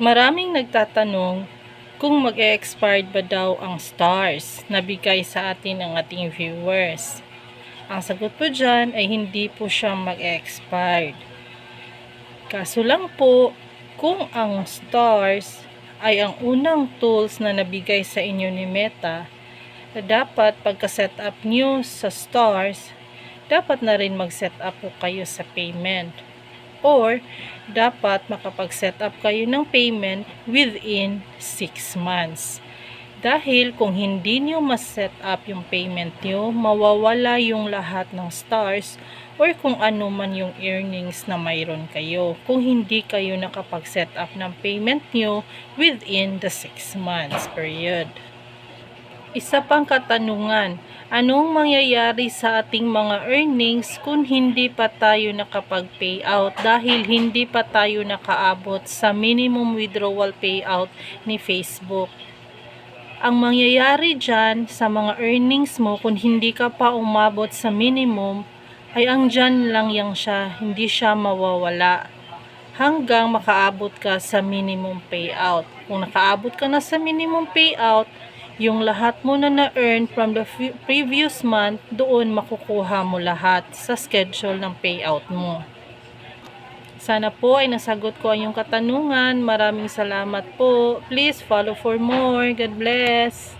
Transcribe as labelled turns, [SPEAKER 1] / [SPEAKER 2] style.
[SPEAKER 1] Maraming nagtatanong kung mag-expired ba daw ang stars na bigay sa atin ng ating viewers. Ang sagot po dyan ay hindi po siya mag-expired. Kaso lang po, kung ang stars ay ang unang tools na nabigay sa inyo ni Meta, dapat pagka-set up nyo sa stars, dapat na rin mag-set up po kayo sa payment. Or, dapat makapag-set up kayo ng payment within 6 months. Dahil kung hindi nyo mas-set up yung payment nyo, mawawala yung lahat ng stars or kung ano man yung earnings na mayroon kayo kung hindi kayo nakapag-set up ng payment nyo within the 6 months period. Isa pang katanungan, anong mangyayari sa ating mga earnings kung hindi pa tayo nakapag-payout dahil hindi pa tayo nakaabot sa minimum withdrawal payout ni Facebook? Ang mangyayari dyan sa mga earnings mo kung hindi ka pa umabot sa minimum ay ang dyan lang yang siya, hindi siya mawawala hanggang makaabot ka sa minimum payout. Kung nakaabot ka na sa minimum payout, yung lahat mo na na-earn from the previous month, doon makukuha mo lahat sa schedule ng payout mo. Sana po ay nasagot ko ang iyong katanungan. Maraming salamat po. Please follow for more. God bless.